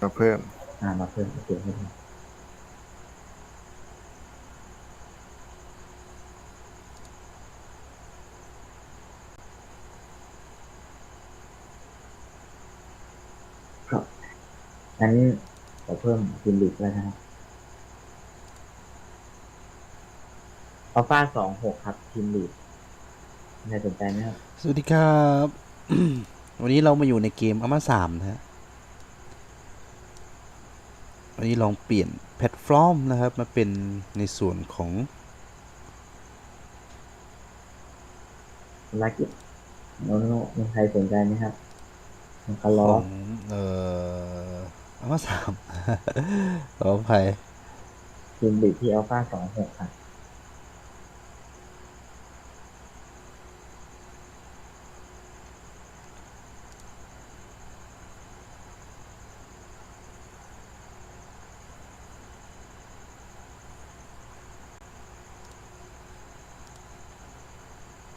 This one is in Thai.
มาเพิ่ม อ่ามาเพิ่มโอเคไม่เป็นไรครับงั้นขอเพิ่มทีมลีกแล้วนะครับอัลฟาสองหกครับทีมลีกน่าสนใจไหมครับ สวัสดีครับ วันนี้เรามาอยู่ในเกมอามาสามนะฮะ วันนี้ลองเปลี่ยนแพลตฟอร์มนะครับ มาเป็นในส่วนของลักกี้โนโนมีใครสนใจไหมครับมันคาขล้อองเอ่ออามาสามขออภัยทีมลีกที่อัลฟาสองหกครับ